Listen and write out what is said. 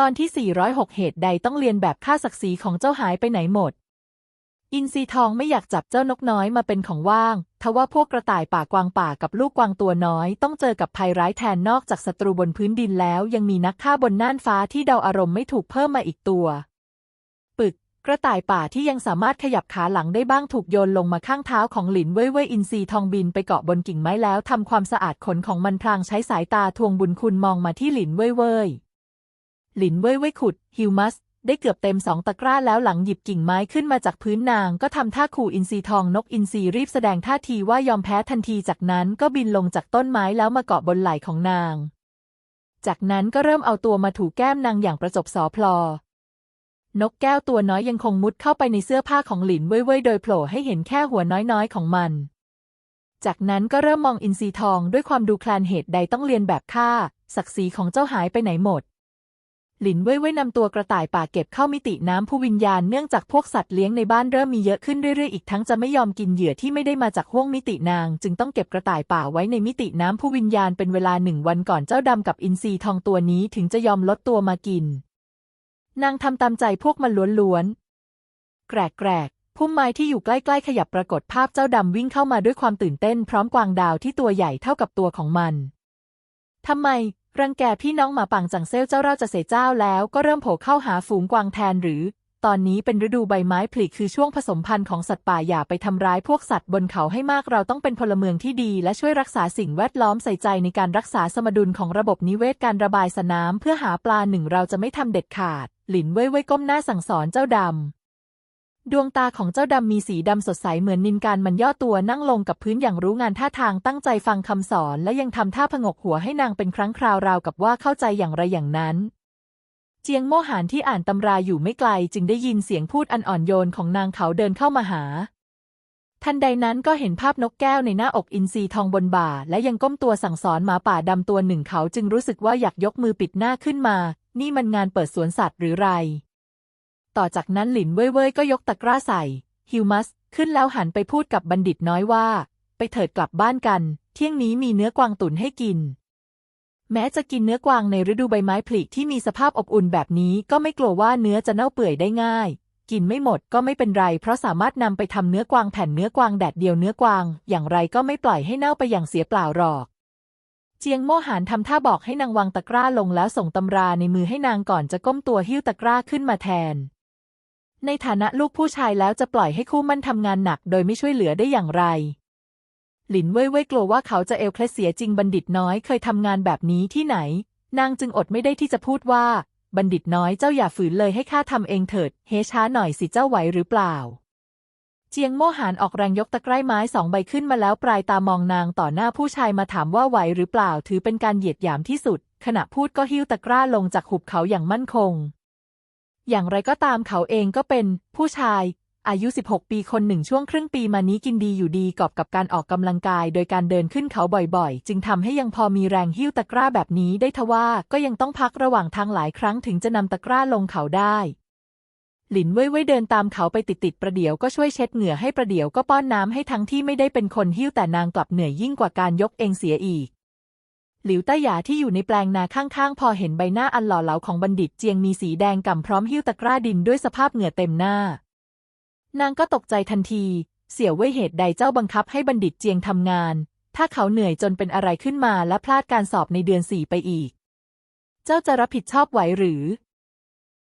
ตอนที่ 406 เหตุใดต้องเรียนแบบค่าศักดิ์ศรีของเจ้าหายไปไหนหมด อินทรีทองไม่อยากจับเจ้านกน้อยมาเป็นของว่าง ทว่าพวกกระต่ายป่ากวางป่ากับลูกกวางตัวน้อย ต้องเจอกับภัยร้ายแทนนอกจากศัตรูบนพื้นดินแล้ว ยังมีนักฆ่าบนน่านฟ้าที่เดาอารมณ์ไม่ถูกเพิ่มมาอีกตัว ปึก กระต่ายป่าที่ยังสามารถขยับขาหลังได้บ้างถูกโยนลงมาข้างเท้าของหลินเว่ยเว่ยอินทรีทองบินไปเกาะบนกิ่งไม้แล้วทำความสะอาดขนของมันพลางใช้สายตาทวงบุญคุณมองมาที่หลินเว่ยเว่ย หลินเว่ยเว่ยขุด ฮิวมัส ได้เกือบเต็มสองตะกร้าแล้วหลังหยิบกิ่งไม้ขึ้นมาจากพื้นนาง ก็ทำท่าขู่อินทรีทองนกอินทรีรีบแสดงท่าทีว่ายอมแพ้ทันทีจากนั้นก็บินลงจากต้นไม้แล้วมาเกาะบนไหล่ของนาง จากนั้นก็เริ่มเอาตัวมาถูแก้มนางอย่างประจบสอพลอนกแก้วตัวน้อยยังคงมุดเข้าไปในเสื้อผ้าของหลินเว่ยเว่ยโดยโผล่ให้เห็นแค่หัวน้อยๆของมัน จากนั้นก็เริ่มมองอินทรีทองด้วยความดูแคลนเหตุใดต้องเรียนแบบข้าศักดิ์ศรีของเจ้าหายไปไหนหมด หลินเว่ยเว่ยนำตัวกระต่ายป่าเก็บเข้ามิติน้ำผู้วิญญาณเนื่องจากพวกสัตว์เลี้ยงในบ้านเริ่มมีเยอะขึ้นเรื่อยๆ อีกทั้งจะไม่ยอมกินเหยื่อที่ไม่ได้มาจากห้วงมิตินาง จึงต้องเก็บกระต่ายป่าไว้ในมิติน้ำผู้วิญญาณเป็นเวลาหนึ่งวันก่อนเจ้าดำกับอินทรีทองตัวนี้ถึงจะยอมลดตัวมากิน นางทำตามใจพวกมันล้วนๆ แกรกแกรกพุ่มไม้ที่อยู่ใกล้ๆ ขยับปรากฏภาพเจ้าดำวิ่งเข้ามาด้วยความตื่นเต้นพร้อมกวางดาวที่ตัวใหญ่เท่ากับตัวของมันทำไม รังแกพี่น้องหมาป่างจังเซลเจ้าเล่าจะเสเจ้าแล้วก็เริ่มโผล่เข้าหาฝูงกวางแทนหรือ ตอนนี้เป็นฤดูใบไม้ผลิคือช่วงผสมพันธุ์ของสัตว์ป่าอย่าไปทำร้ายพวกสัตว์บนเขาให้มากเราต้องเป็นพลเมืองที่ดีและช่วยรักษาสิ่งแวดล้อมใส่ใจในการรักษาสมดุลของระบบนิเวศการระบายสน้ำเพื่อหาปลาหนึ่งเราจะไม่ทำเด็ดขาด หลินเว่ยเว่ยก้มหน้าสั่งสอนเจ้าดำ ดวงตาของเจ้าดำมีสีดำสดใสเหมือนนินการมันย่อตัวนั่งลงกับพื้นอย่างรู้งานท่าทางตั้งใจฟังคำสอนและยังทำท่าผงกหัวให้นางเป็นครั้งคราวราวกับว่าเข้าใจอย่างไรอย่างนั้น เจียงโมหานที่อ่านตำราอยู่ไม่ไกลจึงได้ยินเสียงพูดอันอ่อนโยนของนางเขาเดินเข้ามาหา ทันใดนั้นก็เห็นภาพนกแก้วในหน้าอกอินทรีทองบนบ่า และยังก้มตัวสั่งสอนหมาป่าดำตัวหนึ่งเขาจึงรู้สึกว่าอยากยกมือปิดหน้าขึ้นมา นี่มันงานเปิดสวนสัตว์หรือไร ต่อจากนั้นหลินเว่ยเว่ยก็ยกตะกร้าใส่ ฮิวมัส ขึ้นแล้วหันไปพูดกับบัณฑิตน้อยว่า ไปเถิดกลับบ้านกัน เที่ยงนี้มีเนื้อกวางตุ๋นให้กิน แม้จะกินเนื้อกวางในฤดูใบไม้ผลิที่มีสภาพอบอุ่นแบบนี้ก็ไม่กลัวว่าเนื้อจะเน่าเปื่อยได้ง่าย กินไม่หมดก็ไม่เป็นไร เพราะสามารถนำไปทำเนื้อกวางแผ่นเนื้อกวางแดดเดียวเนื้อกวาง อย่างไรก็ไม่ปล่อยให้เน่าไปอย่างเสียเปล่าหรอกเจียงโม่หานทำท่าบอกให้นางวางตะกร้าลงแล้วส่งตำราในมือให้นางก่อนจะก้มตัวหิ้วตะกร้าขึ้นมาแทน ในฐานะลูกผู้ชายแล้วจะปล่อยให้คู่มั่นทำงานหนักโดยไม่ช่วยเหลือได้อย่างไร หลินเว่ยเว่ยกลัวว่าเขาจะเอลเคลเสียจริงบัณฑิตน้อยเคยทำงานแบบนี้ที่ไหน นางจึงอดไม่ได้ที่จะพูดว่า บัณฑิตน้อยเจ้าอย่าฝืนเลยให้ข้าทำเองเถิด เฮช้าหน่อยสิเจ้าไหวหรือเปล่า เจียงโมหานออกแรงยกตะกร้ไม้สองใบขึ้นมาแล้วปลายตามองนางต่อหน้าผู้ชายมาถามว่าไหวหรือเปล่า ถือเป็นการเหยียดหยามที่สุด ขณะพูดก็หิ้วตะกร้าลงจากหุบเขาอย่างมั่นคง อย่างไรก็ตามเขาเองก็เป็นผู้ชาย อายุ 16 ปีคนหนึ่งช่วงครึ่งปีมานี้กินดีอยู่ดีกอบกับการออกกำลังกาย โดยการเดินขึ้นเขาบ่อยๆ จึงทำให้ยังพอมีแรงหิ้วตะกร้าแบบนี้ได้ทว่าก็ยังต้องพักระหว่างทางหลายครั้งถึงจะนำตะกร้าลงเขาได้หลินเว่ยเว่ยเดินตามเขาไปติดๆประเดี๋ยวก็ช่วยเช็ดเหงื่อให้ประเดี๋ยวก็ป้อนน้ำให้ทั้งที่ไม่ได้เป็นคนหิ้วแต่นางกลับเหนื่อยยิ่งกว่าการยกเองเสียอีก หลิวต้าหยาที่อยู่ในแปลงนาข้างๆ พอเห็นใบหน้าอันหล่อเหลาของบัณฑิตเจียงมีสีแดงก่ำพร้อมหิ้วตะกร้าดินด้วยสภาพเหงื่อเต็มหน้า นางก็ตกใจทันที เสียเว่ยเหตุใดเจ้าบังคับให้บัณฑิตเจียงทำงาน ถ้าเขาเหนื่อยจนเป็นอะไรขึ้นมาและพลาดการสอบในเดือนสี่ไปอีก เจ้าจะรับผิดชอบไหวหรือ